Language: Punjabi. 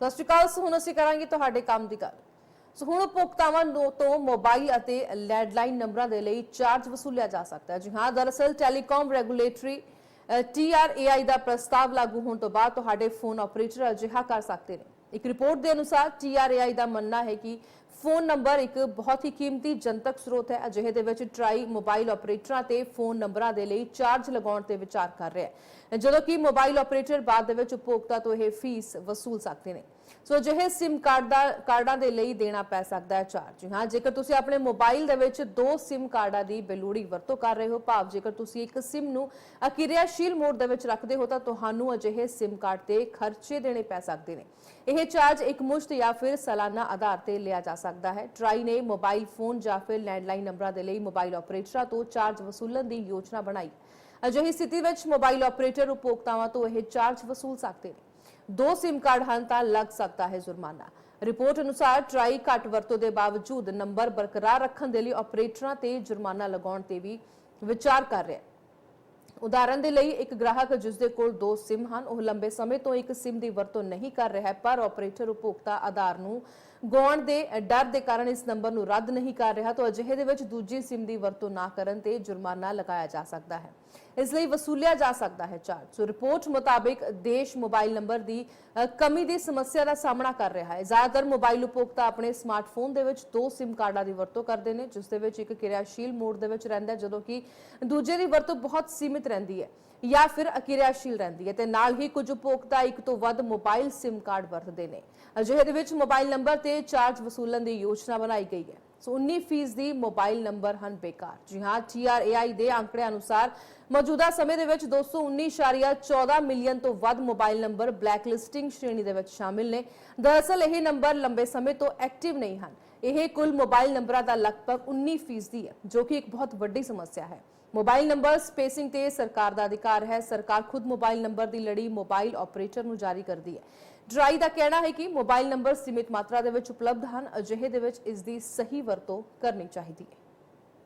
ਸਤਿ ਸ਼੍ਰੀ ਅਕਾਲ, ਸੋ ਹੁਣ ਅਸੀਂ ਕਰਾਂਗੇ ਤੁਹਾਡੇ ਕੰਮ ਦੀ ਗੱਲ। ਸੋ ਹੁਣ ਉਪਭੋਗਤਾਵਾਂ ਤੋਂ ਮੋਬਾਈਲ ਅਤੇ ਲੈਂਡਲਾਈਨ ਨੰਬਰਾਂ ਦੇ ਲਈ ਚਾਰਜ ਵਸੂਲਿਆ ਜਾ ਸਕਦਾ ਹੈ। ਜੀ ਹਾਂ, ਦਰਅਸਲ ਟੈਲੀਕਾਮ ਰੈਗੂਲੇਟਰੀ TRAI ਦਾ ਪ੍ਰਸਤਾਵ ਲਾਗੂ ਹੋਣ ਤੋਂ ਬਾਅਦ ਤੁਹਾਡੇ ਫੋਨ ਆਪਰੇਟਰ ਅਜਿਹਾ ਕਰ ਸਕਦੇ ਨੇ। ਇੱਕ ਰਿਪੋਰਟ ਦੇ ਅਨੁਸਾਰ TRAI ਦਾ ਮੰਨਣਾ ਹੈ ਕਿ ਫੋਨ ਨੰਬਰ ਇੱਕ ਬਹੁਤ ਹੀ ਕੀਮਤੀ ਜਨਤਕ ਸਰੋਤ ਹੈ। ਅਜਿਹੇ ਦੇ ਵਿੱਚ ਟਰਾਈ ਮੋਬਾਈਲ ਆਪਰੇਟਰਾਂ ਤੇ ਫੋਨ ਨੰਬਰਾਂ ਦੇ ਲਈ ਚਾਰਜ ਲਗਾਉਣ ਤੇ ਵਿਚਾਰ ਕਰ ਰਿਹਾ ਹੈ। ਜਦੋਂ ਕਿ ਮੋਬਾਈਲ ਆਪਰੇਟਰ ਬਾਅਦ ਦੇ ਵਿੱਚ ਉਪਭੋਗਤਾ ਤੋਂ ਇਹ ਫੀਸ ਵਸੂਲ ਸਕਦੇ ਨੇ। ਸੋ ਅਜਿਹੇ ਸਿਮ ਕਾਰਡ ਦਾ, ਕਾਰਡਾਂ ਦੇ ਲਈ ਦੇਣਾ ਪੈ ਸਕਦਾ ਹੈ ਚਾਰਜ ਹਾਂ, ਜੇਕਰ ਤੁਸੀਂ ਆਪਣੇ ਮੋਬਾਈਲ ਦੇ ਵਿੱਚ ਦੋ ਸਿਮ ਕਾਰਡਾਂ ਦੀ ਬੇਲੋੜੀ ਵਰਤੋਂ ਕਰ ਰਹੇ ਹੋ, ਭਾਵ ਜੇਕਰ ਤੁਸੀਂ ਇੱਕ ਸਿਮ ਨੂੰ ਅਕਿਰਿਆਸ਼ੀਲ ਮੋਡ ਦੇ ਵਿੱਚ ਰੱਖਦੇ ਹੋ, ਤਾਂ ਤੁਹਾਨੂੰ ਅਜਿਹੇ ਸਿਮ ਕਾਰਡ ਤੇ ਖਰਚੇ ਦੇਣੇ ਪੈ ਸਕਦੇ ਨੇ। ਇਹ ਚਾਰਜ ਇੱਕ ਜਾਂ ਫਿਰ ਸਾਲਾਨਾ ਆਧਾਰ ਤੇ ਲਿਆ ਜਾ ਸਕਦਾ ਹੈ। ਟਰਾਈ ਨੇ ਮੋਬਾਈਲ ਫੋਨ ਜਾਂ ਫਿਰ ਲੈਂਡਲਾਈਨ ਨੰਬਰਾਂ ਦੇ ਲਈ ਮੋਬਾਈਲ ਆਪਰੇਟਰਾਂ ਤੋਂ ਚਾਰਜ ਵਸੂਲਣ ਦੀ ਯੋਜਨਾ ਬਣਾਈ। ਅਜਿਹੀ ਸਥਿਤੀ ਵਿੱਚ ਮੋਬਾਈਲ ਆਪਰੇਟਰ ਉਪਭੋਗਤਾਵਾਂ ਤੋਂ ਇਹ ਚਾਰਜ ਵਸੂਲ ਸਕਦੇ ਨੇ। ਦੋ ਸਿਮ ਕਾਰਡ ਹਨ ਤਾਂ ਲੱਗ ਸਕਦਾ ਹੈ ਜੁਰਮਾਨਾ। ਰਿਪੋਰਟ ਅਨੁਸਾਰ ਟਰਾਈ ਘੱਟ ਵਰਤੋਂ ਦੇ ਬਾਵਜੂਦ ਨੰਬਰ ਬਰਕਰਾਰ ਰੱਖਣ ਦੇ ਲਈ ਆਪਰੇਟਰਾਂ ਤੇ ਜੁਰਮਾਨਾ ਲਗਾਉਣ ਤੇ ਵੀ ਵਿਚਾਰ ਕਰ ਰਿਹਾ ਹੈ। ਉਦਾਹਰਨ ਦੇ ਲਈ, ਇੱਕ ਗ੍ਰਾਹਕ ਜਿਸ ਦੇ ਕੋਲ ਦੋ ਸਿਮ ਹਨ, ਉਹ ਲੰਬੇ ਸਮੇਂ ਤੋਂ ਇੱਕ ਸਿਮ ਦੀ ਵਰਤੋਂ ਨਹੀਂ ਕਰ ਰਿਹਾ ਪਰ ਆਪਰੇਟਰ ਉਪਭੋਗਤਾ ਆਧਾਰ ਨੂੰ ਗਵਾਉਣ ਦੇ ਡਰ ਦੇ ਕਾਰਨ ਇਸ ਨੰਬਰ ਨੂੰ ਰੱਦ ਨਹੀਂ ਕਰ ਰਿਹਾ ਤਾਂ ਅਜਿਹੇ ਦੇ ਵਿੱਚ ਦੂਜੀ ਸਿਮ ਦੀ ਵਰਤੋਂ ਨਾ ਕਰਨ ਤੇ ਜੁਰਮਾਨਾ ਲਗਾਇਆ ਜਾ ਸਕਦਾ ਹੈ। ਇਸ ਲਈ ਵਸੂਲਿਆ ਜਾ ਸਕਦਾ ਹੈ ਚਾਰਜ। ਸੋ ਰਿਪੋਰਟ ਮੁਤਾਬਿਕ ਦੇਸ਼ ਮੋਬਾਈਲ ਨੰਬਰ ਦੀ ਕਮੀ ਦੀ ਸਮੱਸਿਆ ਦਾ ਸਾਹਮਣਾ ਕਰ ਰਿਹਾ ਹੈ। ਜ਼ਿਆਦਾਤਰ ਮੋਬਾਈਲ ਉਪਭੋਗਤਾ ਆਪਣੇ ਸਮਾਰਟਫੋਨ ਦੇ ਵਿੱਚ ਦੋ ਸਿਮ ਕਾਰਡਾਂ ਦੀ ਵਰਤੋਂ ਕਰਦੇ ਨੇ, ਜਿਸ ਦੇ ਵਿੱਚ ਇੱਕ ਕਿਰਿਆਸ਼ੀਲ ਮੋਡ ਦੇ ਵਿੱਚ ਰਹਿੰਦਾ ਜਦੋਂ ਕਿ ਦੂਜੇ ਦੀ ਵਰਤੋਂ ਬਹੁਤ ਸੀਮਿਤ ਰਹਿੰਦੀ ਹੈ। ਜਾਂ ਫਿਰ ਅਕਿਰਿਆਸ਼ੀਲ ਰਹਿੰਦੀ ਹੈ ਤੇ ਨਾਲ ਹੀ ਕੁਝ ਉਪਭੋਗਤਾ ਇੱਕ ਤੋਂ ਵੱਧ ਮੋਬਾਈਲ ਸਿਮ ਕਾਰਡ ਵਰਤਦੇ ਨੇ। ਅਜਿਹੇ ਦੇ ਵਿੱਚ ਮੋਬਾਈਲ ਨੰਬਰ ਤੇ ਚਾਰਜ ਵਸੂਲਣ ਦੀ ਯੋਜਨਾ ਬਣਾਈ ਗਈ ਹੈ। ਸੋ 19% ਦੀ ਮੋਬਾਈਲ ਨੰਬਰ ਹਨ ਬੇਕਾਰ। ਜੀ ਹਾਂ TRAI ਦੇ ਅੰਕੜਿਆਂ ਅਨੁਸਾਰ ਮੌਜੂਦਾ ਸਮੇਂ ਦੇ ਵਿੱਚ 219.14 ਮਿਲੀਅਨ ਤੋਂ ਵੱਧ ਮੋਬਾਈਲ ਨੰਬਰ ਬਲੈਕਲਿਸਟਿੰਗ ਸ਼੍ਰੇਣੀ ਦੇ ਵਿੱਚ ਸ਼ਾਮਿਲ ਨੇ। ਦਰਅਸਲ ਇਹ ਨੰਬਰ ਲੰਬੇ ਸਮੇਂ ਤੋਂ ਐਕਟਿਵ ਨਹੀਂ ਹਨ। ਇਹ ਕੁੱਲ ਮੋਬਾਈਲ ਨੰਬਰਾਂ ਦਾ ਲਗਭਗ 19% ਹੈ, ਜੋ ਕਿ ਇੱਕ ਬਹੁਤ ਵੱਡੀ ਸਮੱਸਿਆ ਹੈ। ਮੋਬਾਈਲ ਨੰਬਰ ਸਪੇਸਿੰਗ ਤੇ ਸਰਕਾਰ ਦਾ ਅਧਿਕਾਰ ਹੈ। ਸਰਕਾਰ ਖੁਦ ਮੋਬਾਈਲ ਨੰਬਰ ਦੀ ਲੜੀ ਮੋਬਾਈਲ ਆਪਰੇਟਰ ਨੂੰ ਜਾਰੀ ਕਰਦੀ ਹੈ। ਡਰਾਈ ਦਾ ਕਹਿਣਾ ਹੈ ਕਿ ਮੋਬਾਈਲ ਨੰਬਰ ਸੀਮਿਤ ਮਾਤਰਾ ਦੇ ਵਿੱਚ ਉਪਲਬਧ ਹਨ। ਅਜਿਹੇ ਦੇ ਵਿੱਚ ਇਸ ਦੀ ਸਹੀ ਵਰਤੋਂ ਕਰਨੀ ਚਾਹੀਦੀ ਹੈ।